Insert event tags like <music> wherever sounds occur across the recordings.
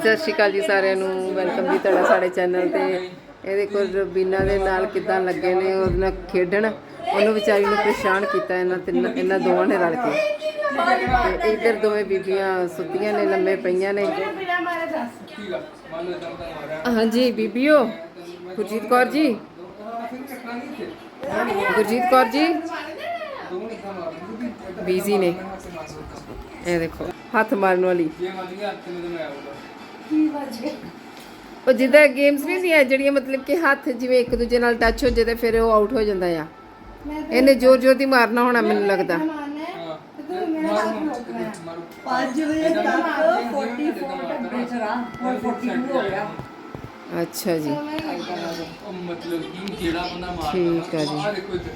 ਸਤਿ ਸ਼੍ਰੀ ਅਕਾਲ ਜੀ ਸਾਰਿਆਂ ਨੂੰ। ਵੈਲਕਮ ਜੀ ਤੁਹਾਡਾ ਸਾਡੇ ਚੈਨਲ ਤੇ। ਇਹਦੇ ਕੋਲ ਰਬੀਨਾ ਦੇ ਨਾਲ ਕਿਦਾਂ ਲੱਗੇ ਨੇ, ਉਹਦੇ ਨਾਲ ਖੇਡਣ। ਉਹਨੂੰ ਵਿਚਾਰੀ ਨੂੰ ਪਰੇਸ਼ਾਨ ਕੀਤਾ ਇਹਨਾਂ ਤਿੰਨ, ਇਹਨਾਂ ਦੋਵਾਂ ਨੇ ਰਲ ਕੇ। ਤੇ ਇੱਧਰ ਦੋਵੇਂ ਬੀਬੀਆਂ ਸੁੱਤੀਆਂ ਨੇ, ਲੰਮੇ ਪਈਆਂ ਨੇ। ਹਾਂਜੀ, ਬੀਬੀਓ, ਗੁਰਜੀਤ ਕੌਰ ਜੀ। ਗੁਰਜੀਤ ਕੌਰ ਜੀ। ਬੀਜ਼ੀ ਨੇ। ਇਹ ਦੇਖੋ, ਹੱਥ ਮਾਰਨ ਵਾਲੀ। ਉਹ ਜਿੱਦਾਂ ਗੇਮਸ ਨਹੀਂ ਹੁੰਦੀਆਂ ਜਿਹੜੀਆਂ ਮਤਲਬ ਕਿ ਹੱਥ ਜਿਵੇਂ ਇੱਕ ਦੂਜੇ ਨਾਲ ਟੱਚ ਹੋ ਜੇ ਤੇ ਫਿਰ ਉਹ ਆਊਟ ਹੋ ਜਾਂਦਾ ਆ। ਇਹਨੇ ਜ਼ੋਰ ਜ਼ੋਰ ਦੀ ਮਾਰਨਾ ਹੋਣਾ ਮੈਨੂੰ ਲੱਗਦਾ। 5 ਵਜੇ ਤੱਕ 44 ਡੱਬੇ ਚ ਰਹਾ ਹੁਣ 42 ਹੋ ਗਿਆ। ਅੱਛਾ ਜੀ। ਮਤਲਬ ਕਿ ਜਿਹੜਾ ਬੰਦਾ ਮਾਰਦਾ ਠੀਕ ਆ ਜੀ। ਆਹ ਦੇਖੋ ਇੱਧਰ।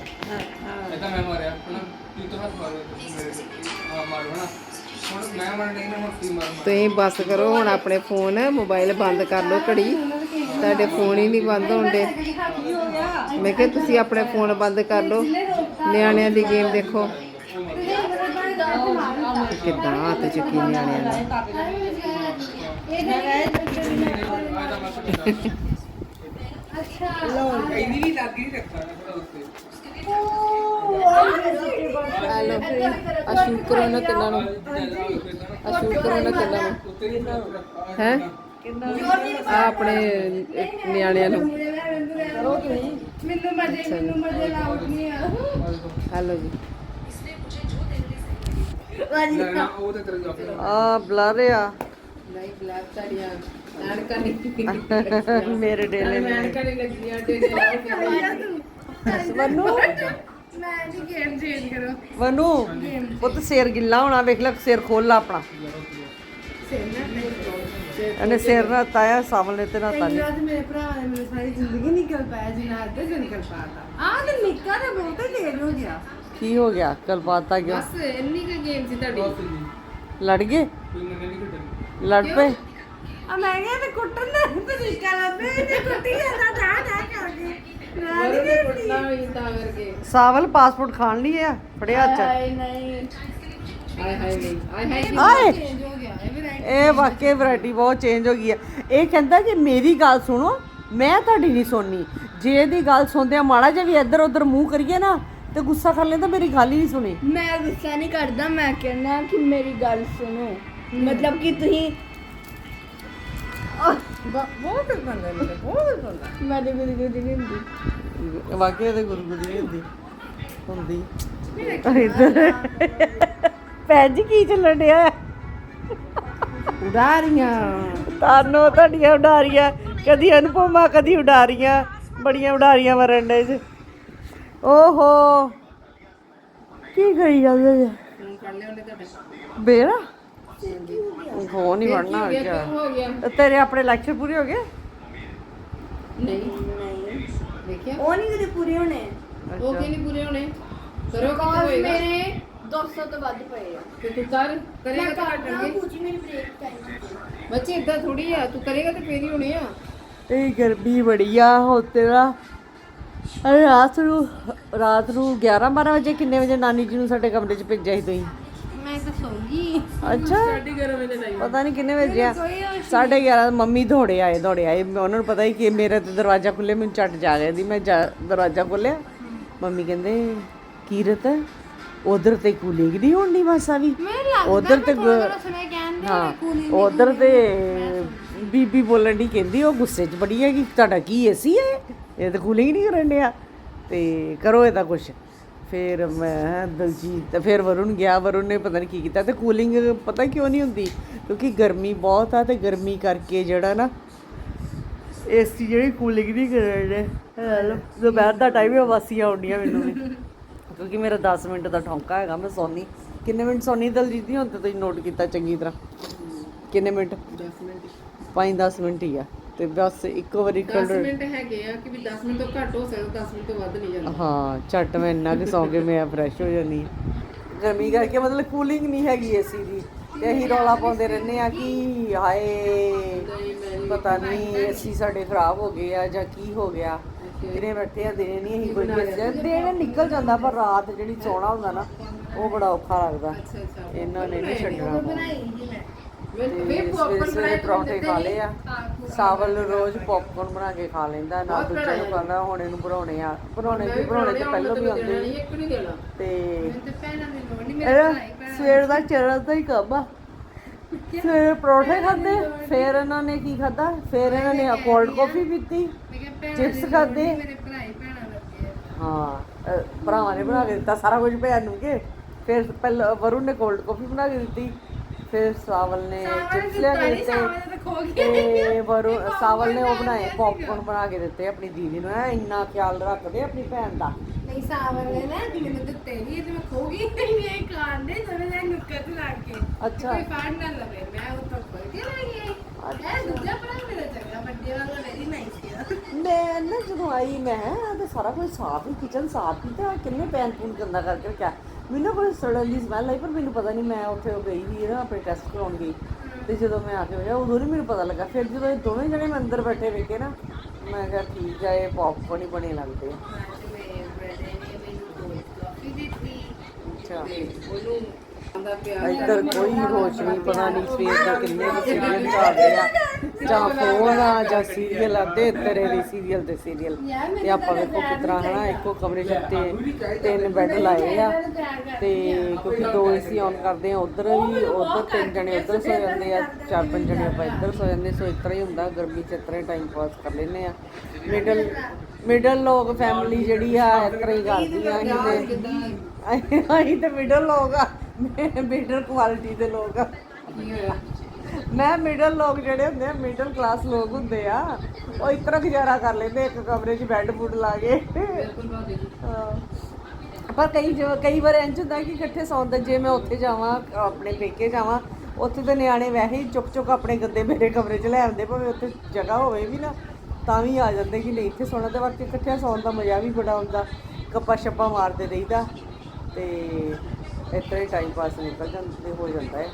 ਇਹ ਤਾਂ ਮੈਂ ਮਾਰਿਆ ਹਨਾ ਤੀ ਤਾਂ ਹੱਥ ਮਾਰੋ ਮੇਰੇ ਤੇ ਆ ਮਾਰੋ ਹਨਾ। ਤੁਸੀਂ ਬਸ ਕਰੋ ਹੁਣ ਆਪਣੇ ਫੋਨ ਮੋਬਾਈਲ ਬੰਦ ਕਰ ਲਓ ਘੜੀ। ਤੁਹਾਡੇ ਫੋਨ ਹੀ ਨਹੀਂ ਬੰਦ ਹੁੰਦੇ ਮੈਂ ਕਿਹਾ ਤੁਸੀਂ ਆਪਣੇ ਫੋਨ ਬੰਦ ਕਰ ਲਓ। ਨਿਆਣਿਆਂ ਦੀ ਗੇਮ ਦੇਖੋ। ਕਿੱਦਾਂ ਹੱਥ ਚੁੱਕੀ ਨਿਆਣਿਆਂ ਨੇ ਇੰਨੀ ਵੀ ਲੱਗ ਨਹੀਂ ਰੱਖਾ ਥੋੜਾ ਉੱਤੇ ਹੈਲੋ ਕਰੋ ਇਹਨਾਂ ਤਿੰਨਾਂ ਨੂੰ ਕਰੋ ਇਹਨਾਂ ਤਿੰਨਾਂ ਨੂੰ। ਹੈ? ਆ ਆਪਣੇ ਨਿਆਣਿਆਂ ਨੂੰ। ਮੈਨੂੰ ਮਜ਼ੇ ਮੈਨੂੰ ਮਜ਼ੇ ਲਾਉਟ ਨਹੀਂ ਆ ਹੈਲੋ ਜੀ। ਨਾ ਉਹ ਤਾਂ ਤੇਰੇ ਜਾਫੇ ਆ। ਬਲਰ ਆ ਨਹੀਂ। ਬਲੈਕ ਸਾੜੀਆਂ ਐਨਕਾਂ ਨਹੀਂ ਮੇਰੇ ਡੇਲੇ ਨੇ ਐਨਕਾਂ ਨਹੀਂ ਲੱਗੀਆਂ ਟੇਡੇ ਵਨੂ? ਮੈਂ ਜੀ ਗੇਮ ਚੇਂਜ ਕਰੋ। ਵਨੂ ਪੁੱਤ ਸਿਰ ਗਿੱਲਾ ਹੋਣਾ ਵੇਖ ਲੈ ਸਿਰ ਖੋਲ ਲਾ ਆਪਣਾ। ਇਹਨੇ ਸਿਰ ਨਾ ਤਾਇਆ ਸਾਵਲ ਨੇ ਤੇ ਨਾ ਤਾਨੀ ਅੱਜ ਮੇਰੇ ਭਰਾ ਨੇ ਮੇਰੀ ਸਾਰੀ ਜ਼ਿੰਦਗੀ ਨਿਕਲ ਪਾਇਆ ਜਿੰਨਾ ਦਿਨ ਨਿਕਲ ਪਾਤਾ। ਆਹ ਤੇ ਨਿੱਕਾ ਤੇ ਬਹੁਤ ਤੇਜ਼ ਹੋ ਗਿਆ। ਕੀ ਹੋ ਗਿਆ? ਕਲ ਪਾਤਾ ਗਿਆ ਬਸ ਇੰਨੀ ਕੁ ਗੇਮ ਸੀ ਤੁਹਾਡੀ। ਲੜ ਗਏ? ਨਹੀਂ ਲੜ ਪਏ? ਆ ਮੈਂ ਕਿਹਾ ਤੇ ਕੁੱਟਣ ਦਾ ਤਰੀਕਾ ਲੱਭੇ ਤੇ ਕੁੱਟੀ ਜਾਂਦਾ ਜਾ ਜਾ ਕਰਕੇ ਕੁੱਟਣਾ ਤਾਂ ਕਰਕੇ। ਸਾਵਲ ਪਾਸਪੋਰਟ ਖਾਣ ਲਈ ਆ? ਫੜਿਆ ਚ ਹਾਏ ਨਹੀਂ। ਹਾਏ ਹਾਏ ਨਹੀਂ ਹਾਏ ਹਾਏ ਨਹੀਂ। ਆਏ। ਚੇਂਜ ਹੋ ਗਿਆ ਇਹ ਵੀ ਇਹ ਵਾਕਈ ਵੈਰਾਈਟੀ ਬਹੁਤ ਚੇਂਜ ਹੋ ਗਈ ਹੈ ਇਹ ਕਹਿੰਦਾ ਕਿ ਮੇਰੀ ਗੱਲ ਸੁਣੋ ਮੈਂ ਤੁਹਾਡੀ ਨਹੀਂ ਸੁਣਨੀ। ਜੇ ਇਹਦੀ ਗੱਲ ਸੁਣਦੇ ਆ ਮਾੜਾ ਜਿਹਾ ਵੀ ਇੱਧਰ ਉੱਧਰ ਮੂੰਹ ਕਰੀਏ ਨਾ ਤੇ ਗੁੱਸਾ ਕਰ ਲੈਂਦਾ ਮੇਰੀ ਗੱਲ ਹੀ ਨਹੀਂ ਸੁਣੀ। ਮੈਂ ਗੁੱਸਾ ਨਹੀਂ ਕਰਦਾ ਮੈਂ ਕਹਿੰਦਾ ਕਿ ਮੇਰੀ ਗੱਲ ਸੁਣੋ। ਮਤਲਬ ਕਿ ਤੁਸੀਂ ਬਹੁਤ ਬੰਦਾ ਨੇ ਬਹੁਤ ਬੰਦਾ ਮੈਂ ਤੇ ਗੁੱਦੀ ਗੁੱਦੀ ਨਹੀਂ ਹੁੰਦੀ। ਵਾਕਈ ਇਹਦੇ ਗੁਰਗੁਰੀ ਹੁੰਦੀ। ਹੁੰਦੀ। ਇੱਧਰ। ਭੈਣ ਜੀ ਕੀ ਚੱਲਣ ਡਿਆ? ਹੈ? ਉਡਾਰੀਆਂ। ਤਾਨੋ ਤੁਹਾਡੀਆਂ ਉਡਾਰੀਆਂ। ਕਦੀ ਅਨੁਪਮਾ ਕਦੀ ਉਡਾਰੀਆਂ। ਬੜੀਆਂ ਉਡਾਰੀਆਂ ਮਰਨ ਡੇ ਜੀ। ਓਹੋ। ਕੀ ਗਈ ਜਾਂਦੇ ਜੀ? ਫੋਨ ਫੋਨ ਨਹੀਂ ਵੜਨਾ ਹੋ ਗਿਆ? ਹੋ ਤੇਰੇ ਆਪਣੇ ਲੈਕਚਰ ਪੂਰੇ ਹੋ ਗਏ? ਨਹੀਂ। ਦੇਖਿਆ? ਉਹ ਨਹੀਂ ਕਦੇ ਪੂਰੇ ਹੋਣੇ। ਉਹ ਕਿ ਨਹੀਂ ਪੂਰੇ ਹੋਣੇ? ਕਰੋ ਕਿਤੇ ਕਾਲ ਹੋਏਗਾ? ਮੇਰੇ 200 ਤੋਂ ਵੱਧ ਪਏ ਆ। ਤੇ ਤੂੰ ਕਰ ਕਰੇਗਾ ਤਾਂ ਕੱਟਣਗੇ ਪੂਛੀ ਮੇਰੀ ਬ੍ਰੇਕ ਟਾਈਮ ਬੱਚੇ ਇਦਾਂ ਥੋੜੀ ਆ। ਤੂੰ ਕਰੇਗਾ ਤੇ ਫੇਰ ਹੀ ਹੋਣੇ ਆ। ਇਹ ਗਰਮੀ ਬੜੀ ਆ ਹੋ ਤੇਰਾ। ਅਰੇ ਰਾਤ ਨੂੰ ਰਾਤ ਨੂੰ 11 12 ਵਜੇ ਕਿੰਨੇ ਵਜੇ ਨਾਨੀ ਜੀ ਨੂੰ ਸਾਡੇ ਕਮਰੇ 'ਚ ਭੇਜਿਆ ਸੀ ਤੁਸੀਂ? ਅੱਛਾ। ਪਤਾ ਨਹੀਂ ਕਿੰਨੇ ਵਜੇ ਆ। 11:30 ਮੰਮੀ ਦੌੜੇ ਆਏ ਦੌੜੇ ਆਏ। ਉਹਨਾਂ ਨੂੰ ਪਤਾ ਹੀ ਕਿ ਮੇਰਾ ਤੇ ਦਰਵਾਜ਼ਾ ਖੁੱਲੇ ਮੈਨੂੰ ਝੱਟ ਜਾ ਗਏ ਦੀ ਮੈਂ ਦਰਵਾਜ਼ਾ ਖੋਲਿਆ ਮੰਮੀ ਕਹਿੰਦੇ ਕੀਰਤ ਉਧਰ ਤੇ ਕੂਲਿੰਗ ਨਹੀਂ ਹੋਣੀ ਮਾਸਾ ਵੀ ਉਧਰ ਤੇ ਹਾਂ ਉਧਰ ਤੇ ਬੀਬੀ ਬੋਲਣ ਦੀ ਕਹਿੰਦੀ ਉਹ ਗੁੱਸੇ 'ਚ ਬੜੀ ਹੈਗੀ ਤੁਹਾਡਾ ਕੀ ਏਸੀ ਹੈ? ਇਹ ਤਾਂ ਕੂਲਿੰਗ ਨਹੀਂ ਕਰਨ ਡਿਆ। ਤੇ ਕਰੋ ਇਹਦਾ ਕੁਛ। ਫਿਰ ਮੈਂ ਦਲਜੀਤ ਤੇ ਫਿਰ ਵਰੁਣ ਗਿਆ ਵਰੁਣ ਨੇ ਪਤਾ ਨਹੀਂ ਕੀ ਕੀਤਾ ਤੇ ਕੂਲਿੰਗ ਪਤਾ ਕਿਉਂ ਨਹੀਂ ਹੁੰਦੀ? ਕਿਉਂਕਿ ਗਰਮੀ ਬਹੁਤ ਆ ਤੇ ਗਰਮੀ ਕਰਕੇ ਜਿਹੜਾ ਨਾ ਏਸੀ ਜਿਹੜੀ ਕੂਲਿੰਗ ਨਹੀਂ ਕਰਨ ਦੇ ਦੁਪਹਿਰ ਦਾ ਟਾਈਮ ਹੀ ਵਾਸੀਆਂ ਆਉਂਦੀਆਂ ਮੈਨੂੰ ਵੀ। ਕਿਉਂਕਿ ਮੇਰਾ 10 ਮਿੰਟ ਦਾ ਠੌਂਕਾ ਹੈਗਾ ਮੈਂ ਸੌਣੀ ਕਿੰਨੇ ਮਿੰਟ ਸੌਣੀ ਦਲਜੀਤ ਦੀ? ਹੁਣ ਤੇ ਤੁਸੀਂ ਨੋਟ ਕੀਤਾ ਚੰਗੀ ਤਰ੍ਹਾਂ। ਕਿੰਨੇ ਮਿੰਟ? 10 ਮਿੰਟ 5-10 ਮਿੰਟ ਹੀ ਆ। ਤੇ ਬਸ ਇੱਕੋ ਵਾਰੀ 10 ਕਲਰ ਮਿੰਟ ਹੈਗੇ ਆ ਕਿ ਵੀ 10 ਮਿੰਟ ਤੋਂ ਘੱਟ ਹੋ ਸਕਦਾ 10 ਮਿੰਟ ਤੋਂ ਵੱਧ ਨਹੀਂ ਜਾਂਦਾ। ਹਾਂ ਝੱਟ ਮੈਂ ਇੰਨਾ ਕਿ ਸੌਂ ਕੇ ਮੈਂ ਫਰੈਸ਼ ਹੋ ਜਾਨੀ ਹਾਂ। ਗਰਮੀ ਕਰਕੇ ਮਤਲਬ ਕੂਲਿੰਗ ਨਹੀਂ ਹੈਗੀ ਏਸੀ ਦੀ। ਤੇ ਅਸੀਂ ਰੌਲਾ ਪਾਉਂਦੇ ਰਹਿੰਦੇ ਆ ਕਿ ਹਾਏ ਪਤਾ ਨਹੀਂ ਏਸੀ ਸਾਡੇ ਖਰਾਬ ਹੋ ਗਏ ਆ ਜਾਂ ਕੀ ਹੋ ਗਿਆ। ਦਿਨੇ ਬੈਠੇ ਆ ਦਿਨੇ ਨਹੀਂ ਅਸੀਂ ਕੋਈ ਦਿਨ ਨਿਕਲ ਜਾਂਦਾ ਪਰ ਰਾਤ ਜਿਹੜੀ ਸੌਣਾ ਹੁੰਦਾ ਨਾ ਉਹ ਬੜਾ ਔਖਾ ਲੱਗਦਾ। ਅੱਛਾ ਅੱਛਾ। ਇਹਨਾਂ ਨੇ ਨਹੀਂ ਛੱਡਣਾ। ਬਣਾਈ ਜੀ ਮੈਂ। ਤੇ ਸਵੇਰੇ ਸਵੇਰੇ ਪਰੌਂਠੇ ਖਾ ਲਏ ਆ। ਸਾਵਲ ਰੋਜ਼ ਪੌਪਕਾਰਨ ਬਣਾ ਕੇ ਖਾ ਲੈਂਦਾ ਨਾ ਦੂਜੇ ਨੂੰ ਕਹਿੰਦਾ ਹੁਣ ਇਹਨੂੰ ਬਣਾਉਣੇ ਆ। ਬਣਾਉਣੇ ਤੇ ਬਣਾਉਣੇ ਤੇ ਪਹਿਲਾਂ ਵੀ ਆਉਂਦੇ ਤੇ ਸਵੇਰ ਦਾ ਚਰਨ ਦਾ ਹੀ ਕੰਮ ਆ। ਸਵੇਰੇ ਪਰੌਂਠੇ ਖਾਦੇ ਫਿਰ ਇਹਨਾਂ ਨੇ ਕੀ ਖਾਦਾ ਫਿਰ ਇਹਨਾਂ ਨੇ ਕੋਲਡ ਕਾਫੀ ਪੀਤੀ ਮੈਂ ਕਿਹਾ ਭੈਣਾਂ chips ਦੀ ਲੋੜ ਖਾਧੇ। ਨਹੀਂ, ਮੇਰੇ ਭਰਾ ਹੀ ਭਰਾਵਾਂ ਨੇ ਬਣਾ ਕੇ ਦਿੱਤਾ ਸਾਰਾ ਕੁਝ ਭੈਣ ਨੂੰ ਕੇ। ਫਿਰ ਪਹਿਲਾਂ ਵਰੁਣ ਨੇ ਕੋਲਡ ਕਾਫੀ ਬਣਾ ਕੇ ਦਿੱਤੀ। ਫਿਰ ਸਾਵਲ ਨੇ ਚਿਪਸ ਲਿਆ ਕੇ ਦਿੱਤੇ ਤਾਂ <laughs> ਵਰੁਣ ਸਾਵਲ ਨੇ ਉਹ ਬਣਾਏ ਪੌਪਕਾਰਨ ਬਣਾ ਕੇ ਦਿੱਤੇ ਆਪਣੀ ਦੀਦੀ ਨੂੰ ਐ ਇੰਨਾ ਖਿਆਲ ਰੱਖਦੇ ਆਪਣੀ ਭੈਣ ਦਾ। ਨਹੀਂ ਸਾਵਲ ਨੇ ਨਾ ਮੈਨੂੰ ਦਿੱਤੇ ਨਹੀਂ ਤੇ ਮੈਂ ਖੋ ਗਈ ਇਹ ਖਾਣ ਦੇ ਦੋਨੇ ਨੇ ਨੁੱਕਰ ਤੇ ਲੱਗ ਕੇ। ਅੱਛਾ। ਕੋਈ ਫਾੜ ਨਾ ਲਵੇ ਮੈਂ ਉਹ ਤੋਂ ਖੋ ਕੇ ਲੈ ਗਈ ਇਹ ਦੂਜਾ ਭਰਾ ਮੇਰਾ ਚੰਗਾ ਵੱਡੇ ਵਾਲਾ ਵੈਰੀ ਨਾਈਸ ਸੀ। ਮੈਂ ਨਾ ਜਦੋਂ ਆਈ ਮੈਂ ਤੇ ਸਾਰਾ ਕੁਝ ਸਾਫ਼ ਹੀ ਕਿਚਨ ਸਾਫ਼ ਹੀ ਤਾਂ ਕਿੰਨੇ ਪੈਨ ਪੂਨ ਗੰਦਾ ਕਰਕੇ ਰੱਖਿਆ। ਮੈਨੂੰ ਕੋਈ ਸੜਨ ਦੀ ਸਮੈਲ ਆਈ ਪਰ ਮੈਨੂੰ ਪਤਾ ਨਹੀਂ ਮੈਂ ਉੱਥੇ ਉਹ ਗਈ ਵੀ ਨਾ ਆਪਣੇ ਟੈਸਟ ਕਰਾਉਣ ਗਈ। ਤੇ ਜਦੋਂ ਮੈਂ ਆ ਕੇ ਹੋਇਆ ਉਦੋਂ ਨਹੀਂ ਮੈਨੂੰ ਪਤਾ ਲੱਗਾ। ਫਿਰ ਜਦੋਂ ਇਹ ਦੋਵੇਂ ਜਣੇ ਮੈਂ ਅੰਦਰ ਬੈਠੇ ਵੇਖੇ ਨਾ ਮੈਂ ਕਿਹਾ ਠੀਕ ਆ ਇਹ ਪੌਪਕਾਰਨ ਹੀ ਬਣੇ ਲੱਗਦੇ ਅੱਛਾ। ਉਹਨੂੰ ਇੱਧਰ ਕੋਈ ਹੋਸ਼ ਨਹੀਂ ਪਤਾ ਨਹੀਂ ਸਵੇਰ ਦੇ ਕਿੰਨੇ ਕੁ ਸੀਰੀਅਲ ਚੱਲਦੇ ਆ। ਜਾਂ ਫੋਨ ਆ ਜਾਂ ਸੀਰੀਅਲ ਆ ਦੇ ਤੇਰੇ ਦੀ ਸੀਰੀਅਲ ਤੇ ਸੀਰੀਅਲ ਤੇ ਆਪਾਂ ਵੇਖੋ ਕਿਤਰਾ ਹਨਾ ਇੱਕੋ ਕਮਰੇ 'ਚ ਤੇ ਤਿੰਨ ਬੈੱਡ ਲਾਏ ਆ। ਤੇ ਕਿਉਂਕਿ ਦੋ ਏਸੀ ਆਨ ਕਰਦੇ ਆ ਉਧਰ ਵੀ ਉਧਰ ਤਿੰਨ ਜਣੇ ਉਧਰ ਸੋ ਜਾਂਦੇ ਆ ਚਾਰ ਪੰਜ ਜਣੇ ਆਪਾਂ ਇੱਧਰ ਸੋ ਜਾਂਦੇ ਸੋ ਇਸ ਤਰ੍ਹਾਂ ਹੀ ਹੁੰਦਾ ਗਰਮੀ 'ਚ ਹੀ ਟਾਈਮ ਪਾਸ ਕਰ ਲੈਂਦੇ ਆ। ਮਿਡਲ ਮਿਡਲ ਲੋਕ ਫੈਮਿਲੀ ਜਿਹੜੀ ਆ ਇਸ ਤਰ੍ਹਾਂ ਹੀ ਕਰਦੀ ਆ ਅਸੀਂ ਤੇ ਅਸੀਂ ਤੇ ਮਿਡਲ ਲੋਕ ਆ। ਮਿਡਲ ਕੁਆਲਿਟੀ ਦੇ ਲੋਕ ਆ ਮੈਂ ਮਿਡਲ ਲੋਕ ਜਿਹੜੇ ਹੁੰਦੇ ਆ ਮਿਡਲ ਕਲਾਸ ਲੋਕ ਹੁੰਦੇ ਆ, ਉਹ ਇਸ ਤਰ੍ਹਾਂ ਗੁਜ਼ਾਰਾ ਕਰ ਲੈਂਦੇ ਇੱਕ ਕਮਰੇ 'ਚ ਬੈੱਡ ਬੁੱਡ ਲਾ ਕੇ ਹਾਂ। ਪਰ ਕਈ ਜੋ, ਕਈ ਵਾਰ ਇੰਝ ਹੁੰਦਾ ਕਿ ਇਕੱਠੇ ਸੌਂਦੇ ਜੇ ਮੈਂ ਉੱਥੇ ਜਾਵਾਂ, ਆਪਣੇ ਪੇਕੇ ਜਾਵਾਂ, ਉੱਥੇ ਤੇ ਨਿਆਣੇ ਵੈਸੇ ਹੀ ਚੁੱਕ ਚੁੱਕ ਆਪਣੇ ਗੱਦੇ ਮੇਰੇ ਕਮਰੇ 'ਚ ਲੈ ਆਉਂਦੇ, ਭਾਵੇਂ ਉੱਥੇ ਜਗ੍ਹਾ ਹੋਵੇ ਵੀ ਨਾ, ਤਾਂ ਵੀ ਆ ਜਾਂਦੇ ਕਿ ਨਹੀਂ, ਇੱਥੇ ਸੌਣਾ ਤੇ ਬਾਕੀ ਇਕੱਠੇ ਸੌਣ ਦਾ ਮਜ਼ਾ ਵੀ ਬੜਾ ਹੁੰਦਾ ਗੱਪਾਂ ਛੱਪਾਂ ਮਾਰਦੇ ਰਹੀਦਾ ਤੇ ਤਰ੍ਹਾਂ ਹੀ ਟਾਈਮ ਪਾਸ ਨਿਕਲ ਜਾਂਦੇ ਹੋ ਜਾਂਦਾ ਹੈ।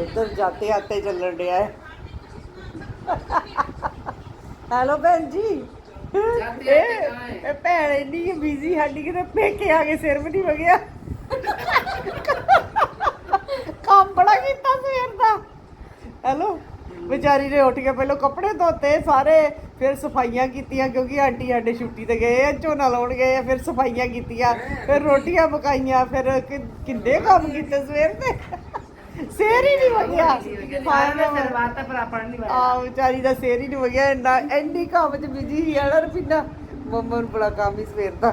ਇੱਧਰ ਜਾਤੇ ਆਤੇ ਚੱਲਣ ਡਿਆ ਹੈ। ਹੈਲੋ ਭੈਣ ਜੀ। ਇਹ ਭੈਣ ਇੰਨੀ ਬਿਜ਼ੀ ਸਾਡੀ ਕਿਤੇ ਪੇਕੇ ਆ ਕੇ ਸਿਰ ਵੀ ਨਹੀਂ ਵਗਿਆ। ਕੰਮ ਬੜਾ ਕੀਤਾ ਸਵੇਰ ਦਾ। ਹੈਲੋ ਵਿਚਾਰੀ ਨੇ ਉੱਠ ਕੇ ਪਹਿਲਾਂ ਕੱਪੜੇ ਧੋਤੇ ਸਾਰੇ ਫਿਰ ਸਫਾਈਆਂ ਕੀਤੀਆਂ ਕਿਉਂਕਿ ਆਂਟੀ ਆਂਡੇ ਛੁੱਟੀ ਤੇ ਗਏ ਆ ਝੋਨਾ ਲਾਉਣ ਗਏ ਆ ਫਿਰ ਸਫਾਈਆਂ ਕੀਤੀਆਂ ਫਿਰ ਰੋਟੀਆਂ ਪਕਾਈਆਂ ਫਿਰ ਕਿ- ਕਿੰਨੇ ਕੰਮ ਕੀਤੇ ਸਵੇਰ ਤੇ ਸਿਰ ਹੀ ਨਹੀਂ ਵਗਿਆ। ਸਰਵਾਤ ਤਾਂ ਪਰ ਆਪਣ ਨਹੀਂ ਆ ਵਿਚਾਰੀ ਦਾ ਸਿਰ ਹੀ ਨਹੀਂ ਵਗਿਆ ਇੰਨਾ ਐਂਡੀ ਕੰਮ ਚ ਬਿਜ਼ੀ ਸੀ ਯਾਰ ਰਪਿੰਦਾ ਮੰਮਾ ਨੂੰ ਬੜਾ ਕੰਮ ਹੀ ਸਵੇਰ ਦਾ।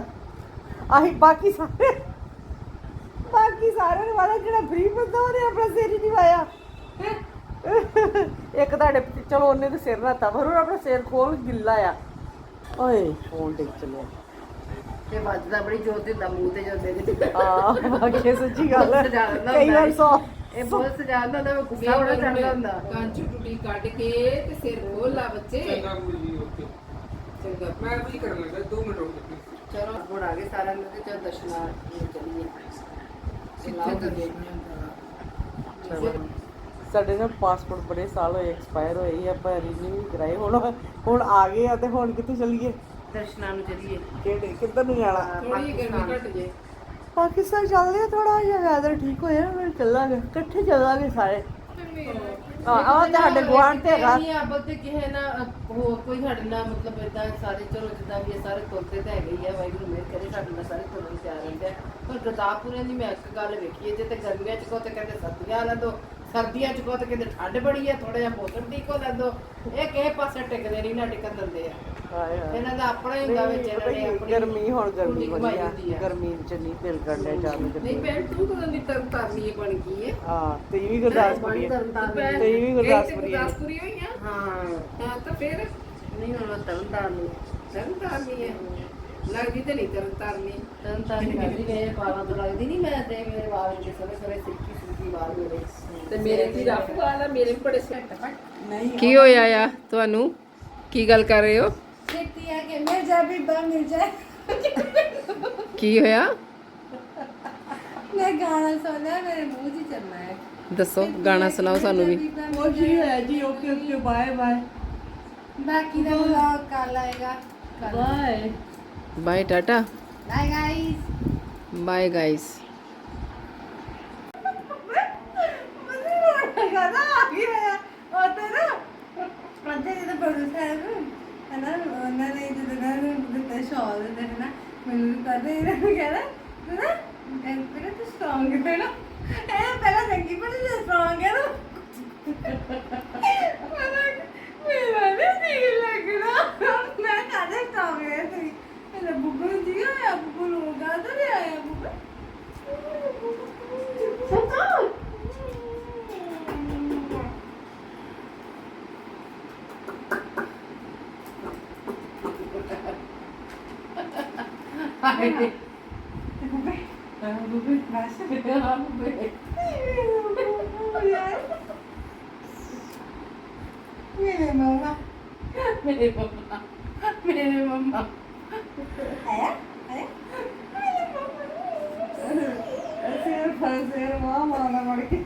ਆਹੀ ਬਾਕੀ ਸਾਰੇ ਬਾਕੀ ਸਾਰਿਆਂ ਨੂੰ ਵਾਲਾ ਜਿਹੜਾ ਫ੍ਰੀ ਬੰਦਾ ਉਹਨੇ ਆਪਣਾ ਸਿਰ ਹੀ ਨਹੀਂ ਵਾਇਆ ਚਲੋ ਉਹਨੇ ਤੇ ਸਿਰ ਰਾਤਾ ਪਰ ਉਹ ਆਪਣਾ ਸਿਰ ਖੋਲ ਗਿੱਲਾ ਆ। ਓਏ ਫੋਨ ਡਿੱਗ ਚੱਲਿਆ। ਤੇ ਵੱਜਦਾ ਬੜੀ ਜ਼ੋਰ ਹੁੰਦਾ ਮੂੰਹ ਤੇ ਜਦੋਂ ਦੇ ਆ ਬਾਕੀ ਸੱਚੀ ਗੱਲ ਹੈ। ਕਈ ਵਾਰ ਸੌ ਇਹ ਬਹੁਤ ਸਜਾਦਾ ਹੁੰਦਾ ਗੁੱਸਾ ਬੜਾ ਚੜਦਾ ਹੁੰਦਾ। ਕਾਂਚੂ ਟੁੱਟੀ ਕੱਢ ਕੇ ਤੇ ਸਿਰ ਖੋਲ ਲਾ ਬੱਚੇ। ਚੰਗਾ ਜੀ ਓਕੇ। ਚੰਗਾ। ਮੈਂ ਕੁਝ ਕਰਨ ਲੱਗਾ 2 ਮਿੰਟ ਰੁਕ ਕੇ ਚਲੋ ਹੁਣ ਆ ਗਏ ਸਾਰਿਆਂ ਨੂੰ ਤੇ ਚਲ ਦਰਸ਼ਨਾ ਨੂੰ ਚੱਲੀਏ। ਸਾਡੇ ਨਾ ਪਾਸਪੋਰਟ ਬੜੇ ਸਾਲ ਹੋਏ ਐਕਸਪਾਇਰ ਹੋਏ ਸੀ ਆਪਾਂ ਰੀਨਿਊ ਕਰਾਏ। ਹੁਣ ਹੁਣ ਆ ਗਏ ਆ ਤੇ ਹੁਣ ਕਿੱਥੇ ਚੱਲੀਏ? ਦਰਸ਼ਨਾ ਨੂੰ ਚੱਲੀਏ। ਕਿਹੜੇ ਕਿੱਧਰ ਨੂੰ ਜਾਣਾ? ਥੋੜੀ ਗਰਮੀ ਘਟ ਜੇ। ਪਾਕਿਸਤਾਨ ਚੱਲਦੇ ਆ ਥੋੜਾ ਜਿਹਾ ਵੈਦਰ ਠੀਕ ਹੋਇਆ ਫਿਰ ਚੱਲਾਂਗੇ। ਇਕੱਠੇ ਚੱਲਾਂਗੇ ਸਾਰੇ। ਹਾਂ ਆ ਤੁਹਾਡੇ ਗੁਆਂਢ ਤੇ ਹੈਗਾ। ਨਹੀਂ ਆਬਲ ਤੇ ਕਿਸੇ ਨਾ ਹੋਰ ਕੋਈ ਸਾਡੇ ਨਾਲ ਮਤਲਬ ਇਦਾਂ ਸਾਰੇ ਚਲੋ ਜਿੱਦਾਂ ਵੀ ਇਹ ਸਾਰੇ ਤੁਰਦੇ ਤਾਂ ਹੈਗੇ ਹੀ ਆ ਵਾਹਿਗੁਰੂ ਮੇਰ ਕਰੇ ਸਾਡੇ ਨਾਲ ਸਾਰੇ ਤੁਰਨ ਤਿਆਰ ਰਹਿੰਦੇ ਆ। ਪਰ ਗਰਦਾਪੁਰਿਆਂ ਦੀ ਮੈਂ ਇੱਕ ਗੱਲ ਵੇਖੀ ਹੈ ਜੇ ਤੇ ਗਰਮੀਆਂ ਚ ਕੋ ਤੇ ਕਹਿੰਦੇ ਸਰਦੀਆਂ ਲੈ ਦੋ ਸਰਦੀਆਂ ਚ ਕੋ ਤੇ ਕਹਿੰਦੇ ਠੰਡ ਬੜੀ ਹੈ ਥੋੜਾ ਜਿਹਾ ਮੌਸਮ ਠੀਕ ਹੋ ਲੈ ਦੋ ਇਹ ਕਿਸੇ ਪਾਸੇ ਟਿਕਦੇ ਨਹੀਂ ਨਾ ਟਿਕਣ ਦਿੰਦੇ ਆ। ਹਾਏ ਹਾਏ। ਇਹਨਾਂ ਦਾ ਆਪਣਾ ਹੀ ਹੁੰਦਾ ਵਿੱਚ ਇਹਨਾਂ ਨੇ ਆਪਣੀ ਗਰਮੀ ਹੁਣ ਗਰਮੀ ਘੁਮਾਈ ਹੁੰਦੀ ਆ। ਗਰਮੀ ਚ ਨਹੀਂ ਦਿਲ ਕਰਦਾ ਜਾਣ ਨੂੰ ਨਹੀਂ ਭੈਣ ਤੂੰ ਕਦੋਂ ਦੀ ਤਰਨ ਤਾਰਨੀ ਬਣ ਗਈ ਏ? ਹਾਂ ਤੇ ਇਹ ਵੀ ਗੁਰਦਾਸਪੁਰੀ ਹੈ ਤੇ ਇਹ ਵੀ ਗੁਰਦਾਸਪੁਰੀ ਹੈ ਗੁਰਦਾਸਪੁਰੀ ਹੋਈ ਆ? ਹਾਂ। ਹਾਂ ਤਾਂ ਫਿਰ? ਨਹੀਂ ਹੁਣ ਤਰਨਤਾਰਨ ਨੂੰ ਤਰਨ ਤਾਰਨੀ ਹੈ ਲੱਗਦੀ ਤੇ ਨਹੀਂ ਤਰਨ ਤਾਰਨੀ ਤਰਨਤਾਰਨ ਕਰਦੀ ਗਏ ਪਾਲਾਂ ਤੋਂ ਲੱਗਦੀ ਨਹੀਂ ਮੈਂ ਤੇ ਮੇਰੇ ਵਾਲ ਜਿਹੜੇ ਸਾਰੇ ਸਾਰੇ ਸਿੱਕੀ ਸਿੱਕੀ ਵਾਲ ਮੇਰੇ। ਤੇ ਮੇਰੇ ਕੀ ਰਫ ਵਾਲ ਆ ਮੇਰੇ ਵੀ ਬੜੇ ਸੈੱਟ ਨਹੀਂ ਕੀ ਹੋਇਆ ਆ? ਤੁਹਾਨੂੰ ਕੀ ਗੱਲ ਕਰ ਰਹੇ ਹੋ? ਛੇਤੀ ਆ ਕੇ ਮਿਲ ਜਾ ਵੀ ਬਾ ਮਿਲ ਜਾ। ਕੀ ਹੋਇਆ? ਮੈਂ ਗਾਣਾ ਸੁਣਿਆ ਮੇਰੇ ਮੂੰਹ 'ਚ ਹੀ ਚੱਲਣਾ ਹੈ ਦੱਸੋ ਗਾਣਾ ਸੁਣਾਓ ਸਾਨੂੰ ਵੀ। ਨਹੀਂ ਹੋਇਆ ਜੀ? Okay okay bye bye. ਬਾਕੀ ਦਾ ਵਲੌਗ ਕੱਲ ਆਏਗਾ। Bye. Bye Tata. Bye guys bye guys Guru Sahib ਹਨਾ, ਉਹਨਾਂ ਨੇ ਜਦੋਂ ਨਾ ਦਿੱਤਾ ਸ਼ਾਲ ਦੇ ਹਨਾ, ਮੈਨੂੰ ਕਰਦੇ ਇਹਨਾਂ ਨੂੰ ਕਹਿੰਦਾ ਤੂੰ ਨਾ ਇਹ ਤੇਰਾ ਤੂੰ ਸਟਰੋਂਗ ਹੈ ਨਾ। ਇਹ ਪਹਿਲਾਂ ਚੰਗੀ ਪਰ ਤੂੰ ਸਟਰੋਂਗ ਹੈ ਨਾ। ਮੇਰਾ ਨਾ ਨਹੀਂ ਲੱਗਦਾ। ਮੈਂ ਕਾਹਦੇ ਸਟਰੋਂਗ ਹੈ ਤੇਰੀ ਇਹਦਾ ਬੁੱਗੂ ਜੀ ਆਇਆ ਬੁੱਗੂ ਨੂੰ ਗਾਦਰ ਆਇਆ ਬੁੱਗੂ ਮੇਰੇ ਮਮਾ ਮੇਰੇ ਮੰਮਾ ਮੇਰੇ ਮੰਮਾ ਆਇਆ ਆਇਆ ਮੇਰੇ ਮਮਾ ਸਿਰ ਫਸੇ ਮਾਂ ਮਾਂ ਮੜ ਕੇ